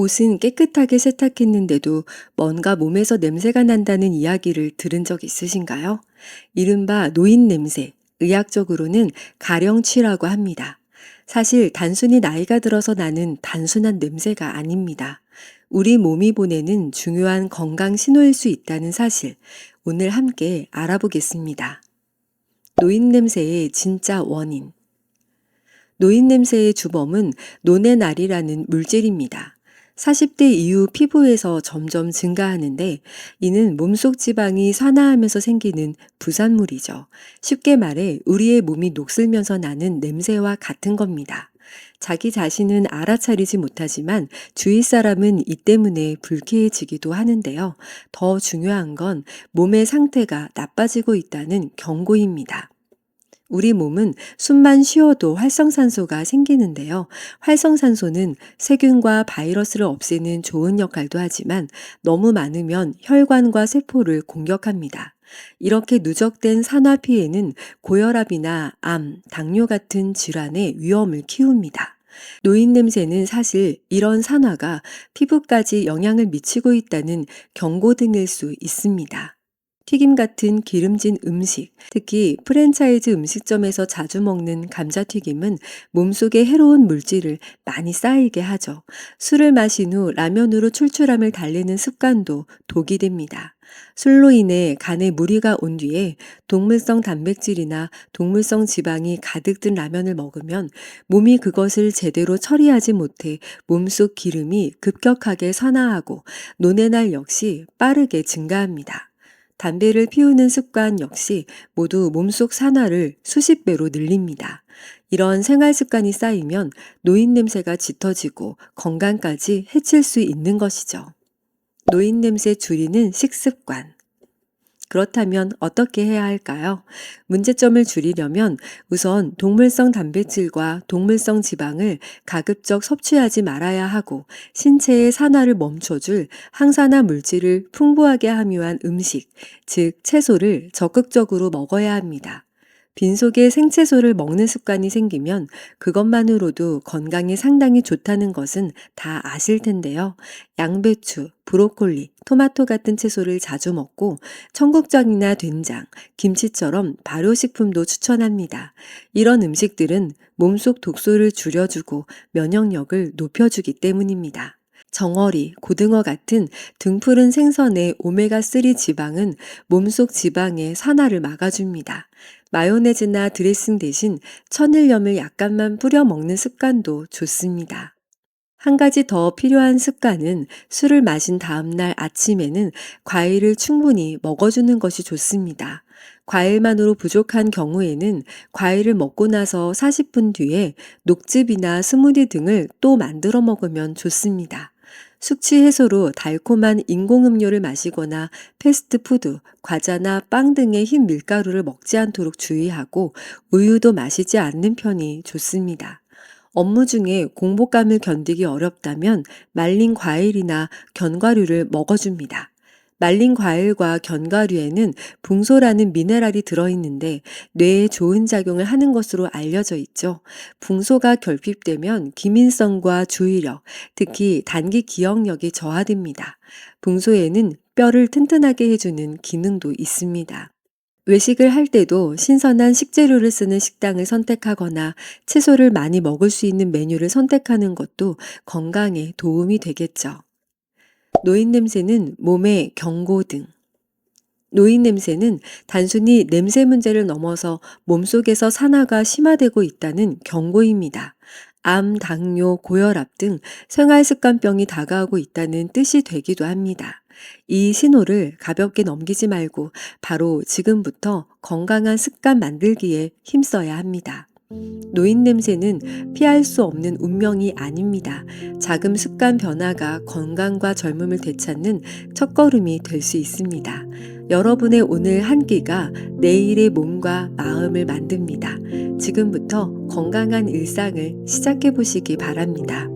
옷은 깨끗하게 세탁했는데도 뭔가 몸에서 냄새가 난다는 이야기를 들은 적 있으신가요? 이른바 노인 냄새, 의학적으로는 가령취라고 합니다. 사실 단순히 나이가 들어서 나는 단순한 냄새가 아닙니다. 우리 몸이 보내는 중요한 건강 신호일 수 있다는 사실, 오늘 함께 알아보겠습니다. 노인 냄새의 진짜 원인. 노인 냄새의 주범은 노네날이라는 물질입니다. 40대 이후 피부에서 점점 증가하는데 이는 몸속 지방이 산화하면서 생기는 부산물이죠. 쉽게 말해 우리의 몸이 녹슬면서 나는 냄새와 같은 겁니다. 자기 자신은 알아차리지 못하지만 주위 사람은 이 때문에 불쾌해지기도 하는데요. 더 중요한 건 몸의 상태가 나빠지고 있다는 경고입니다. 우리 몸은 숨만 쉬어도 활성산소가 생기는데요. 활성산소는 세균과 바이러스를 없애는 좋은 역할도 하지만 너무 많으면 혈관과 세포를 공격합니다. 이렇게 누적된 산화 피해는 고혈압이나 암, 당뇨 같은 질환의 위험을 키웁니다. 노인 냄새는 사실 이런 산화가 피부까지 영향을 미치고 있다는 경고등일 수 있습니다. 튀김 같은 기름진 음식, 특히 프랜차이즈 음식점에서 자주 먹는 감자튀김은 몸속에 해로운 물질을 많이 쌓이게 하죠. 술을 마신 후 라면으로 출출함을 달래는 습관도 독이 됩니다. 술로 인해 간에 무리가 온 뒤에 동물성 단백질이나 동물성 지방이 가득 든 라면을 먹으면 몸이 그것을 제대로 처리하지 못해 몸속 기름이 급격하게 산화하고 노네날 역시 빠르게 증가합니다. 담배를 피우는 습관 역시 모두 몸속 산화를 수십 배로 늘립니다. 이런 생활 습관이 쌓이면 노인 냄새가 짙어지고 건강까지 해칠 수 있는 것이죠. 노인 냄새 줄이는 식습관. 그렇다면 어떻게 해야 할까요? 문제점을 줄이려면 우선 동물성 단백질과 동물성 지방을 가급적 섭취하지 말아야 하고 신체의 산화를 멈춰줄 항산화 물질을 풍부하게 함유한 음식, 즉 채소를 적극적으로 먹어야 합니다. 빈속에 생채소를 먹는 습관이 생기면 그것만으로도 건강에 상당히 좋다는 것은 다 아실 텐데요. 양배추, 브로콜리, 토마토 같은 채소를 자주 먹고 청국장이나 된장, 김치처럼 발효식품도 추천합니다. 이런 음식들은 몸속 독소를 줄여주고 면역력을 높여주기 때문입니다. 정어리, 고등어 같은 등푸른 생선의 오메가3 지방은 몸속 지방의 산화를 막아줍니다. 마요네즈나 드레싱 대신 천일염을 약간만 뿌려 먹는 습관도 좋습니다. 한 가지 더 필요한 습관은 술을 마신 다음날 아침에는 과일을 충분히 먹어주는 것이 좋습니다. 과일만으로 부족한 경우에는 과일을 먹고 나서 40분 뒤에 녹즙이나 스무디 등을 또 만들어 먹으면 좋습니다. 숙취 해소로 달콤한 인공음료를 마시거나 패스트푸드, 과자나 빵 등의 흰 밀가루를 먹지 않도록 주의하고 우유도 마시지 않는 편이 좋습니다. 업무 중에 공복감을 견디기 어렵다면 말린 과일이나 견과류를 먹어줍니다. 말린 과일과 견과류에는 붕소라는 미네랄이 들어있는데 뇌에 좋은 작용을 하는 것으로 알려져 있죠. 붕소가 결핍되면 기민성과 주의력, 특히 단기 기억력이 저하됩니다. 붕소에는 뼈를 튼튼하게 해주는 기능도 있습니다. 외식을 할 때도 신선한 식재료를 쓰는 식당을 선택하거나 채소를 많이 먹을 수 있는 메뉴를 선택하는 것도 건강에 도움이 되겠죠. 노인 냄새는 몸의 경고등. 노인 냄새는 단순히 냄새 문제를 넘어서 몸속에서 산화가 심화되고 있다는 경고입니다. 암, 당뇨, 고혈압 등 생활습관병이 다가오고 있다는 뜻이 되기도 합니다. 이 신호를 가볍게 넘기지 말고 바로 지금부터 건강한 습관 만들기에 힘써야 합니다. 노인 냄새는 피할 수 없는 운명이 아닙니다. 작은 습관 변화가 건강과 젊음을 되찾는 첫걸음이 될 수 있습니다. 여러분의 오늘 한 끼가 내일의 몸과 마음을 만듭니다. 지금부터 건강한 일상을 시작해 보시기 바랍니다.